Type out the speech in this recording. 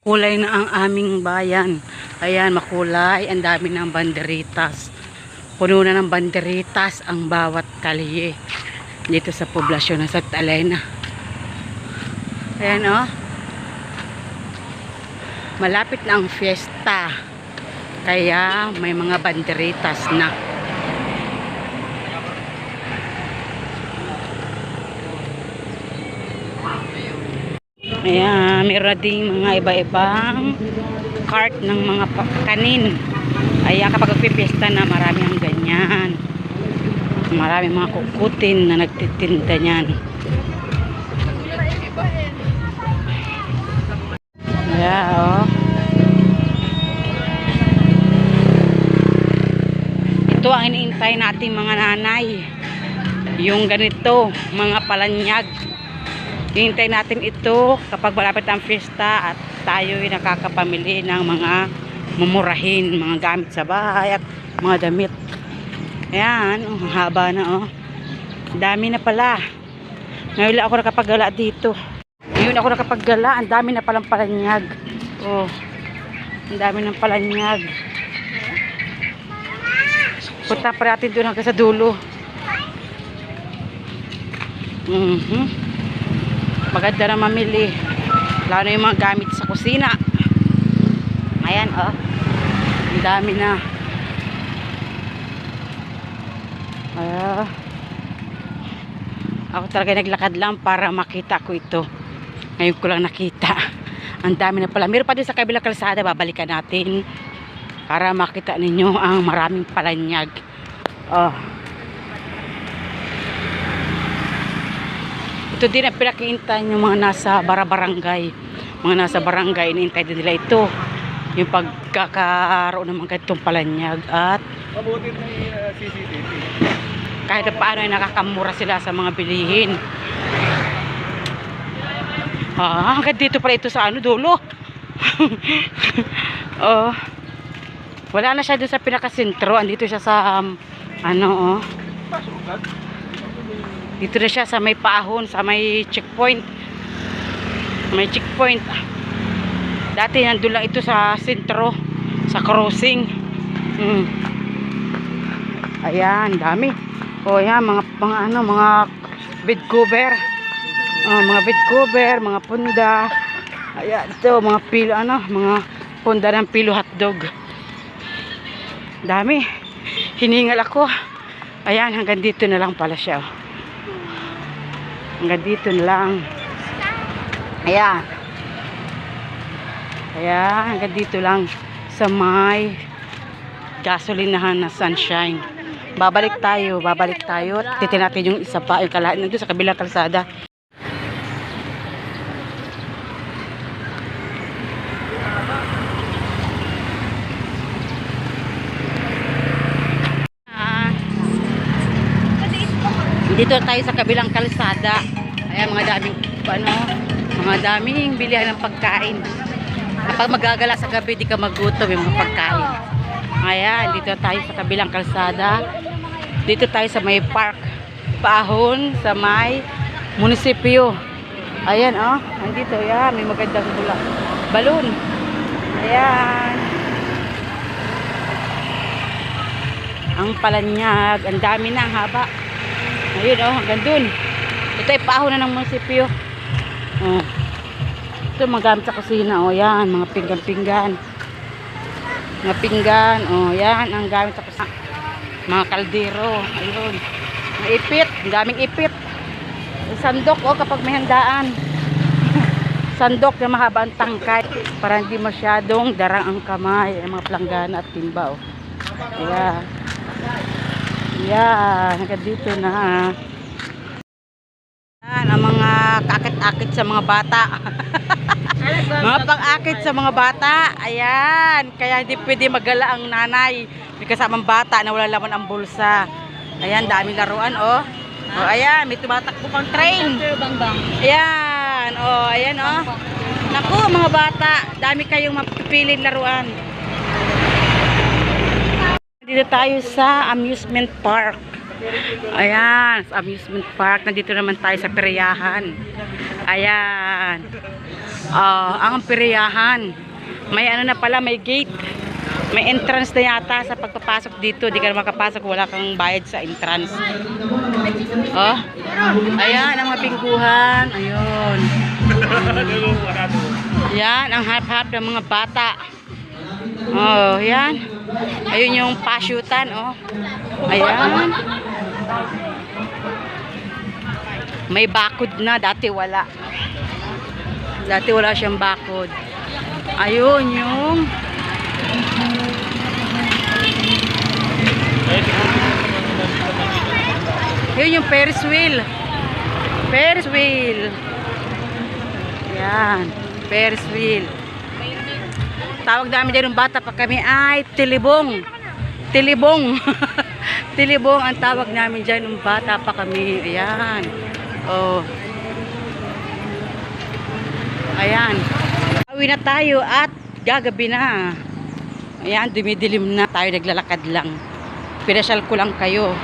Kulay na ang aming bayan. Ayan, makulay. Ang dami ng banderitas. Puno na ng banderitas ang bawat kalye. Dito sa poblasyon ng Santa Elena. Ayan, oh. Malapit na ang fiesta. Kaya may mga banderitas na. Ayan, meron ding mga iba-ibang cart ng mga kanin. Ayan, kapag nagpipiesta na marami ang ganyan. Marami mga kukutin na nagtitinda niyan. Ayan, oh. Ito ang iniintay nating mga nanay. Yung ganito, mga palanyag. Hintay natin ito kapag malapit ang fiesta at tayo ay nakakapamili ng mga mumurahin, mga gamit sa bahay at mga damit. Ayan, oh, ang haba na oh. Dami na pala. Ngayon lang ako nakapagala dito. Ngayon ako nakapagala, ang dami na palang palanyag. Oh, ang dami ng palanyag. Punta pa natin doon hanggang sa dulo. Mhm maganda na mamili. Lalo yung mga gamit sa kusina. Ayan oh. Ang dami na. Ah. Ako talaga naglakad lang para makita ko ito. Ngayon ko lang nakita. Ang dami na pala. Meron pa din sa kabilang kalsada. Babalikan natin para makita ninyo ang maraming palanyag. Oh Ito din ang pinakiintan yung mga nasa barabarangay. Mga nasa barangay, iniintay din nila ito. Yung pagkakaroon ng mga ganitong palanyag at Mabuti yung uh, CCTV. kahit na paano ay nakakamura sila sa mga bilihin. Ah, hanggang dito pala ito sa ano, dulo. oh. Wala na siya doon sa pinakasentro. Andito siya sa, um, ano, oh. Pasok ka. Dito na siya sa may paahon, sa may checkpoint. May checkpoint. Dati nandun lang ito sa sentro, sa crossing. Mm. Ayan, dami. O yan, mga, mga ano, mga bed cover. Oh, mga bed cover, mga punda. Ayan, ito, mga pilo, ano, mga punda ng pilo hotdog. Dami. Hiningal ako. Ayan, hanggang dito na lang pala siya. oh. Hanggang dito lang. Ayan. Ayan, hanggang dito lang sa may gasolinahan na sunshine. Babalik tayo, babalik tayo. Titin natin yung isa pa, yung kalahin nandun sa kabilang kalsada. Ah, dito tayo sa kabilang kalsada. Ayan, mga daming, ano, mga daming bilihan ng pagkain. Kapag magagala sa gabi, di ka magutom yung mga pagkain. Ayan, dito tayo sa kabilang kalsada. Dito tayo sa may park. Paahon sa may munisipyo. Ayan, oh. Andito, yan. May magandang bula. Balloon. Ayan. Ang palanyag. Ang dami na, haba. Ayun, oh. Hanggang dun. Ito ay paahon na ng munisipyo. Oh. Ito mga gamit sa kusina. O yan, mga pinggan-pinggan. Mga pinggan. O yan, ang gamit sa kusina. Mga kaldero. Ayun. Mga ipit. Ang daming ipit. Sandok o kapag may handaan. Sandok na mahaba ang tangkay. Para hindi masyadong darang ang kamay. Ang mga planggana at timba. O. Ayan. Yan. Hanggang dito na. Yan, ang mga kakit-akit sa mga bata. mga pang-akit sa mga bata. Ayan. Kaya hindi pwede magala ang nanay. May kasamang bata na wala laman ang bulsa. Ayan, daming laruan, oh. Oh, ayan, may tumatakbo pang train. Ayan, oh, ayan, oh. Naku, mga bata, dami kayong mapipiling laruan. Dito tayo sa amusement park. Ayan, sa amusement park. Nandito naman tayo sa peryahan. Ayan. Ah, ang peryahan. May ano na pala, may gate. May entrance na yata sa pagpapasok dito. Di ka na makapasok, wala kang bayad sa entrance. Oh. Ayan, ang mga pingguhan. Ayun. Yan, ang harap-harap ng mga bata. Oh, yan. Ayun yung pasyutan, oh. Ayan. May bakod na, dati wala. Dati wala siyang bakod. Ayun yung Yun yung Ferris wheel. Ferris wheel. Yan. Ferris wheel. Tawag namin dyan ng bata pa kami ay tilibong. Tilibong. tilibong ang tawag namin dyan ng bata pa kami. Ayan. Oh. Ayan. Awi na tayo at gagabi na. Ayan, dumidilim na tayo naglalakad lang. Pinasyal ko lang kayo.